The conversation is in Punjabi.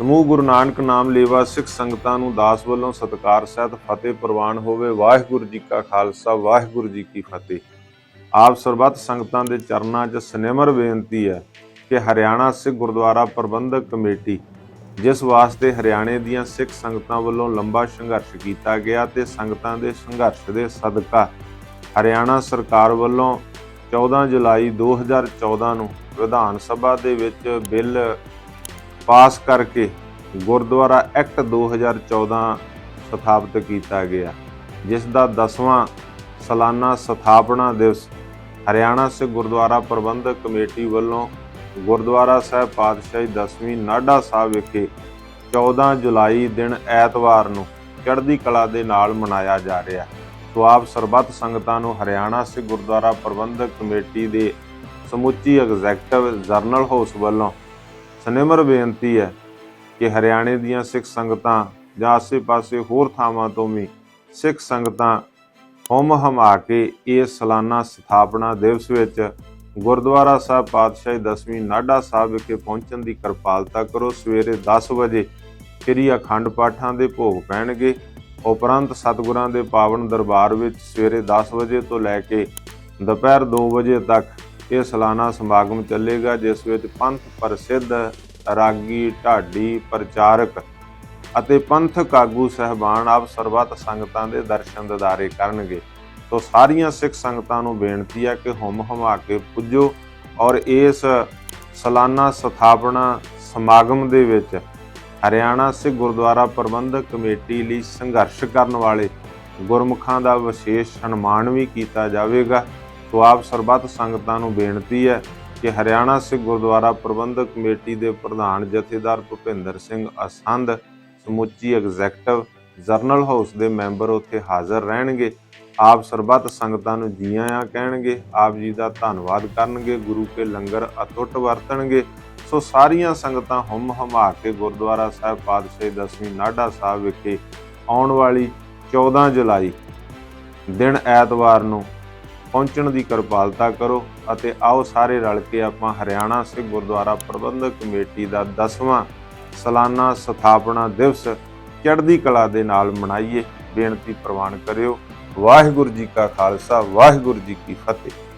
ਸਮੂਹ ਗੁਰੂ ਨਾਨਕ ਨਾਮ ਲੇਵਾ ਸਿੱਖ ਸੰਗਤਾਂ ਨੂੰ ਦਾਸ ਵੱਲੋਂ ਸਤਿਕਾਰ, ਸਹਿਤ, ਫਤਿਹ ਪ੍ਰਵਾਨ ਹੋਵੇ। ਵਾਹਿਗੁਰੂ ਜੀ ਕਾ ਖਾਲਸਾ, ਵਾਹਿਗੁਰੂ ਜੀ ਕੀ ਫਤਿਹ। ਆਪ ਸਰਬੱਤ ਸੰਗਤਾਂ ਦੇ ਚਰਨਾਂ 'ਚ ਸਨੇਮਰ ਬੇਨਤੀ ਹੈ ਕਿ ਹਰਿਆਣਾ ਸਿੱਖ ਗੁਰਦੁਆਰਾ ਪ੍ਰਬੰਧਕ ਕਮੇਟੀ, ਜਿਸ ਵਾਸਤੇ ਹਰਿਆਣੇ ਦੀਆਂ ਸਿੱਖ ਸੰਗਤਾਂ ਵੱਲੋਂ ਲੰਬਾ ਸੰਘਰਸ਼ ਕੀਤਾ ਗਿਆ ਤੇ ਸੰਗਤਾਂ ਦੇ ਸੰਘਰਸ਼ ਦੇ ਸਦਕਾ ਹਰਿਆਣਾ ਸਰਕਾਰ ਵੱਲੋਂ 14 ਜੁਲਾਈ 2014 ਨੂੰ ਵਿਧਾਨ ਸਭਾ ਦੇ ਵਿੱਚ ਬਿੱਲ ਪਾਸ ਕਰਕੇ ਗੁਰਦੁਆਰਾ ਐਕਟ 2014 ਸਥਾਪਿਤ ਕੀਤਾ ਗਿਆ, ਜਿਸ ਦਾ 10ਵਾਂ ਸਾਲਾਨਾ ਸਥਾਪਨਾ ਦਿਵਸ ਹਰਿਆਣਾ ਸਿੱਖ ਗੁਰਦੁਆਰਾ ਪ੍ਰਬੰਧਕ ਕਮੇਟੀ ਵੱਲੋਂ ਗੁਰਦੁਆਰਾ ਸਾਹਿਬ ਪਾਤਸ਼ਾਹੀ 10ਵੀਂ ਨਾਢਾ ਸਾਹਿਬ ਵਿਖੇ 14 ਜੁਲਾਈ ਦਿਨ ਐਤਵਾਰ ਨੂੰ ਚੜ੍ਹਦੀ ਕਲਾ ਦੇ ਨਾਲ ਮਨਾਇਆ ਜਾ ਰਿਹਾ। ਹੈ ਸੋ ਆਪ ਸਰਬੱਤ ਸੰਗਤਾਂ ਨੂੰ ਹਰਿਆਣਾ ਸਿੱਖ ਗੁਰਦੁਆਰਾ ਪ੍ਰਬੰਧਕ ਕਮੇਟੀ ਦੇ ਸਮੁੱਚੀ ਐਗਜ਼ੈਕਟਿਵ ਜਰਨਲ ਹਾਊਸ ਵੱਲੋਂ ਸਨੇਮਰ ਬੇਨਤੀ ਹੈ ਕਿ ਹਰਿਆਣੇ ਦੀਆਂ ਸਿੱਖ ਸੰਗਤਾਂ ਜਾਂ ਆਸੇ-ਪਾਸੇ ਹੋਰ ਥਾਵਾਂ ਤੋਂ ਵੀ ਸਿੱਖ ਸੰਗਤਾਂ ਹੁਮ ਹਮਾ ਕੇ ਇਸ ਸਾਲਾਨਾ ਸਥਾਪਨਾ ਦਿਵਸ ਵਿੱਚ ਗੁਰਦੁਆਰਾ ਸਾਹਿਬ ਪਾਤਸ਼ਾਹੀ 10ਵੀਂ ਨਾਢਾ ਸਾਹਿਬ ਵਿਖੇ ਪਹੁੰਚਣ ਦੀ ਕਿਰਪਾਲਤਾ ਕਰੋ। ਸਵੇਰੇ 10 ਵਜੇ ਸ੍ਰੀ ਅਖੰਡ ਪਾਠਾਂ ਦੇ ਭੋਗ ਪੈਣਗੇ। ਉਪਰੰਤ ਸਤਿਗੁਰਾਂ ਦੇ ਪਾਵਨ ਦਰਬਾਰ ਵਿੱਚ ਸਵੇਰੇ 10 ਵਜੇ ਤੋਂ ਲੈ ਕੇ ਦੁਪਹਿਰ 2 ਵਜੇ ਤੱਕ ਇਹ ਸਾਲਾਨਾ ਸਮਾਗਮ ਚੱਲੇਗਾ, ਜਿਸ ਵਿੱਚ ਪੰਥ ਪ੍ਰਸਿੱਧ ਰਾਗੀ ਢਾਡੀ ਪ੍ਰਚਾਰਕ ਅਤੇ ਪੰਥਕ ਆਗੂ ਸਹਿਬਾਨ ਆਪ ਸਰਬੱਤ ਸੰਗਤਾਂ ਦੇ ਦਰਸ਼ਨ ਦਿਦਾਰੇ ਕਰਨਗੇ। ਸੋ ਸਾਰੀਆਂ ਸਿੱਖ ਸੰਗਤਾਂ ਨੂੰ ਬੇਨਤੀ ਹੈ ਕਿ ਹੁਮ ਹਮਾ ਕੇ ਪੁੱਜੋ ਔਰ ਇਸ ਸਾਲਾਨਾ ਸਥਾਪਨਾ ਸਮਾਗਮ ਦੇ ਵਿੱਚ ਹਰਿਆਣਾ ਸਿੱਖ ਗੁਰਦੁਆਰਾ ਪ੍ਰਬੰਧਕ ਕਮੇਟੀ ਲਈ ਸੰਘਰਸ਼ ਕਰਨ ਵਾਲੇ ਗੁਰਮੁਖਾਂ ਦਾ ਵਿਸ਼ੇਸ਼ ਸਨਮਾਨ ਵੀ ਕੀਤਾ ਜਾਵੇਗਾ। ਸੋ ਆਪ ਸਰਬੱਤ ਸੰਗਤਾਂ ਨੂੰ ਬੇਨਤੀ ਹੈ ਕਿ ਹਰਿਆਣਾ ਸਿੱਖ ਗੁਰਦੁਆਰਾ ਪ੍ਰਬੰਧਕ ਕਮੇਟੀ ਦੇ ਪ੍ਰਧਾਨ ਜਥੇਦਾਰ ਭੁਪਿੰਦਰ ਸਿੰਘ ਅਸੰਧ ਸਮੁੱਚੀ ਐਗਜ਼ੈਕਟਿਵ ਜਰਨਲ ਹਾਊਸ ਦੇ ਮੈਂਬਰ ਉੱਥੇ ਹਾਜ਼ਰ ਰਹਿਣਗੇ। ਆਪ ਸਰਬੱਤ ਸੰਗਤਾਂ ਨੂੰ ਜੀ ਆਇਆਂ ਕਹਿਣਗੇ। ਆਪ ਜੀ ਦਾ ਧੰਨਵਾਦ ਕਰਨਗੇ। ਗੁਰੂ ਕੇ ਲੰਗਰ ਅਟੁੱਟ ਵਰਤਣਗੇ। ਸੋ ਸਾਰੀਆਂ ਸੰਗਤਾਂ ਹੁਮ ਹਮਾ ਕੇ ਗੁਰਦੁਆਰਾ ਸਾਹਿਬ ਪਾਤਸ਼ਾਹੀ ਦਸਵੀਂ ਨਾਢਾ ਸਾਹਿਬ ਵਿਖੇ ਆਉਣ ਵਾਲੀ 14 ਜੁਲਾਈ, ਦਿਨ ਐਤਵਾਰ ਨੂੰ ਪਹੁੰਚਣ ਦੀ ਕਿਰਪਾਲਤਾ ਕਰੋ ਅਤੇ ਆਓ ਸਾਰੇ ਰਲ ਕੇ ਆਪਾਂ ਹਰਿਆਣਾ ਸਿੱਖ ਗੁਰਦੁਆਰਾ ਪ੍ਰਬੰਧਕ ਕਮੇਟੀ ਦਾ 10ਵਾਂ ਸਾਲਾਨਾ ਸਥਾਪਨਾ ਦਿਵਸ ਚੜ੍ਹਦੀ ਕਲਾ ਦੇ ਨਾਲ ਮਨਾਈਏ। ਬੇਨਤੀ ਪ੍ਰਵਾਨ ਕਰਿਓ। ਵਾਹਿਗੁਰੂ ਜੀ ਕਾ ਖਾਲਸਾ, ਵਾਹਿਗੁਰੂ ਜੀ ਕੀ ਫਤਿਹ।